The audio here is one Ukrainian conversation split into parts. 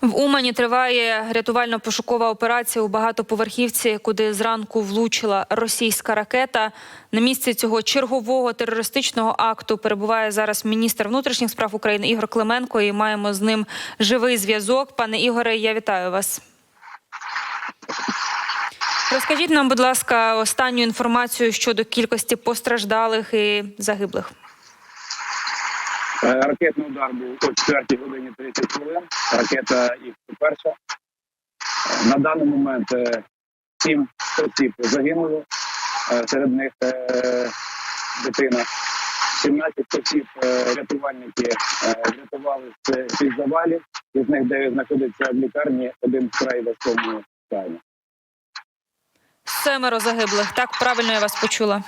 В Умані триває рятувально-пошукова операція у багатоповерхівці, куди зранку влучила російська ракета. На місці цього чергового терористичного акту перебуває зараз міністр внутрішніх справ України Ігор Клименко. І маємо з ним живий зв'язок. Пане Ігоре, я вітаю вас. Розкажіть нам, будь ласка, останню інформацію щодо кількості постраждалих і загиблих. Е, Ракетний удар був о 4 годині 30 хвилин. Ракета їх перша. Е, На даний момент е, сім осіб загинуло, серед них дитина. 17 осіб рятувальники врятували з під завалів. Із них 9 знаходиться в лікарні, один вкрай важкому стані. Семеро загиблих. Так правильно я вас почула.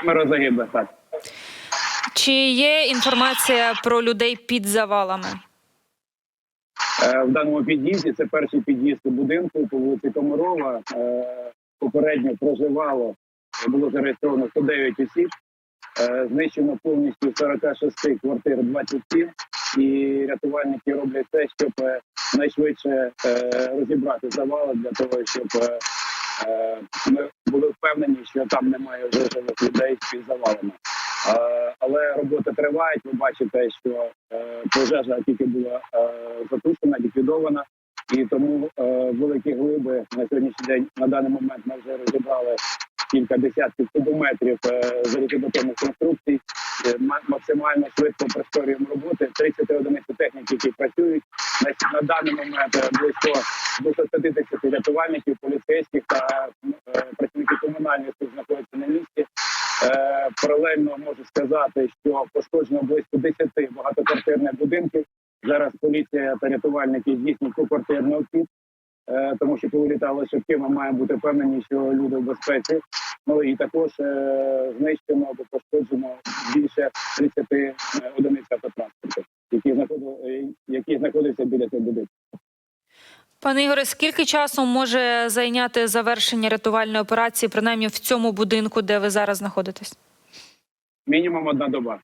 Семеро загиблих, так. Чи є інформація про людей під завалами? Е, в даному під'їзді. Це перший під'їзд у будинку по вулиці Комарова. Е, Попередньо проживало було зареєстровано 109 осіб. Е, Знищено повністю 46 квартир 27. І рятувальники роблять все, щоб найшвидше розібрати завали для того, щоб ми були впевнені, що там немає вже живих людей під завалами. Е, Але роботи тривають. Ви бачите, що е, пожежа тільки була е, затушена, ліквідована, і тому великі глиби на сьогоднішній день на даний момент ми вже розібрали кілька десятків кубометрів залізобетонних конструкцій. Максимально швидко прискорюємо роботи. 30 одиниць техніки, які працюють на, даний момент близько 250 рятувальників, поліцейських та працівників комунальних служб знаходяться на місці. Е, паралельно можу сказати, що пошкоджено близько 10 багатоквартирних будинків. Зараз поліція та рятувальники здійснюють поквартирний обхід, е, тому що коли літали шибки, ми маємо бути впевнені, що люди в безпеці. Ну і також е, знищено або пошкоджено більше 30 е, одиниць автотранспорту, які знаходили, які знаходяться біля цих будинків. Пане Ігоре, скільки часу може зайняти завершення рятувальної операції, принаймні в цьому будинку, де ви зараз знаходитесь? Мінімум одна доба.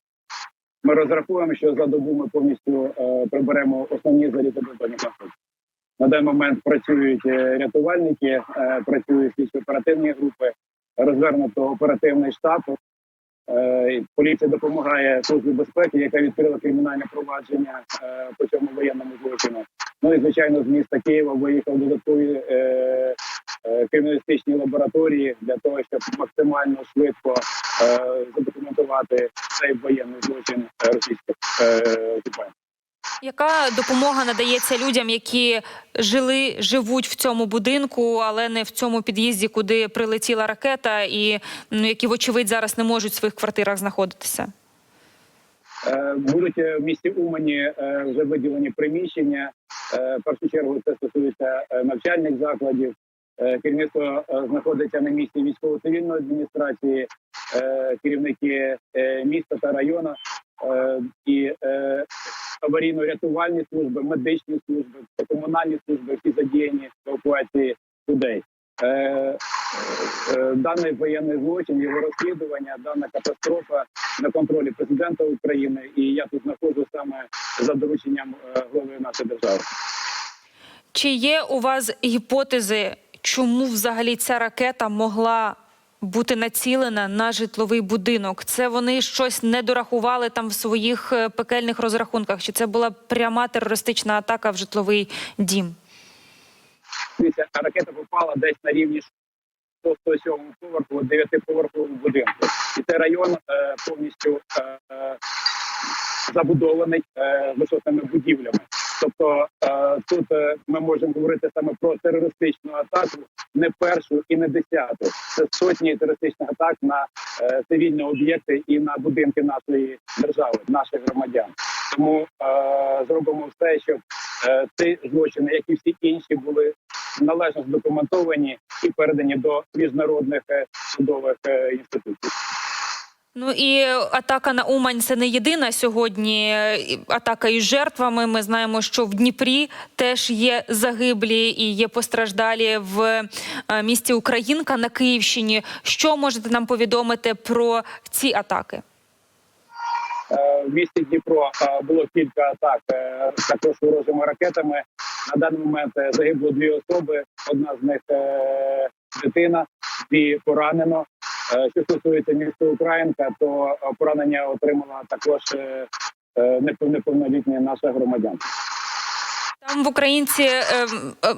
Ми розраховуємо, що за добу ми повністю е, приберемо основні залізобетонні конструкції. На даний момент працюють е, рятувальники, е, працюють слідчо оперативні групи, розвернуто оперативний штаб. Поліція допомагає службі безпеки, яка відкрила кримінальне провадження по цьому воєнному злочину. Ну і звичайно, з міста Києва виїхав додаткові криміналістичні лабораторії для того, щоб максимально швидко е, задокументувати цей воєнний злочин е, російських е, окупантів. Яка допомога надається людям, які жили, живуть в цьому будинку, але не в цьому під'їзді, куди прилетіла ракета, і ну, які, вочевидь, зараз не можуть в своїх квартирах знаходитися? Е, Будуть е, в місті Умані е, вже виділені приміщення. Е, В першу чергу це стосується е, навчальних закладів. Е, Керівництво е, знаходиться на місці військово-цивільної адміністрації, е, керівники міста та району і аварійно-рятувальні служби, медичні служби, комунальні служби, які задіяні в евакуації людей. Даний воєнний злочин, його розслідування, дана катастрофа на контролі президента України, і я тут знаходжусь саме за дорученням голови нашої держави. Чи є у вас гіпотези, чому взагалі ця ракета могла бути націлена на житловий будинок? Це вони щось не дорахували там в своїх е, пекельних розрахунках? Чи це була пряма терористична атака в житловий дім? Ракета попала десь на рівні 107 поверху, 9-поверхового будинку. І цей район е, повністю е, забудований е, висотними будівлями. Тобто е, тут е, ми можемо говорити саме про терористичну атаку, не першу і не десяту. Це сотні терористичних атак на е, цивільні об'єкти і на будинки нашої держави, наших громадян. Тому зробимо все, щоб ці злочини, як і всі інші, були належно здокументовані і передані до міжнародних судових інституцій. Ну і атака на Умань це не єдина сьогодні атака із жертвами. Ми знаємо, що в Дніпрі теж є загиблі і є постраждалі в е, місті Українка на Київщині. Що можете нам повідомити про ці атаки? Е, В місті Дніпро е, було кілька атак також ворожими ракетами. На даний момент загибло дві особи. Одна з них дитина, дві поранено. Е, Що стосується міста Українка, то поранення отримала також е, е, непов- неповнолітня наша громадянка. Там в українці,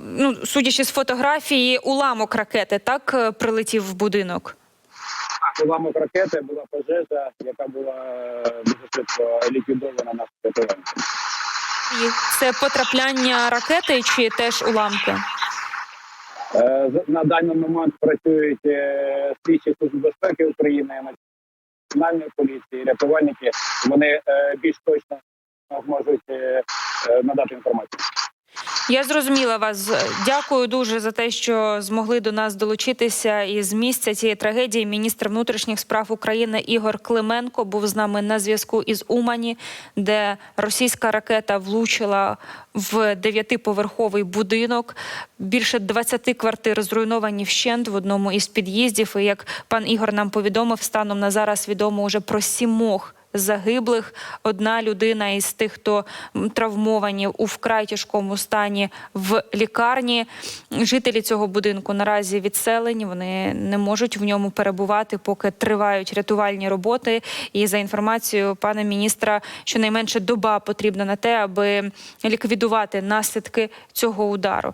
ну судячи з фотографії, уламок ракети так прилетів в будинок. Уламок ракети була пожежа, яка була дуже швидко ліквідована нашими рятувальниками. І це потрапляння ракети чи теж уламки? Е, На даний момент працюють е, слідчі служби безпеки України, національної поліції, рятувальники. Вони е, більш точно можуть е, е, надати інформацію. Я зрозуміла вас. Дякую дуже за те, що змогли до нас долучитися. І з місця цієї трагедії міністр внутрішніх справ України Ігор Клименко був з нами на зв'язку із Умані, де російська ракета влучила в дев'ятиповерховий будинок. Більше 20 квартир зруйновані вщент в одному із під'їздів. І як пан Ігор нам повідомив, станом на зараз відомо уже про сімох загиблих. Одна людина із тих, хто травмовані у вкрай тяжкому стані в лікарні. Жителі цього будинку наразі відселені. Вони не можуть в ньому перебувати, поки тривають рятувальні роботи. І за інформацією пана міністра, щонайменше доба потрібна на те, аби ліквідувати наслідки цього удару.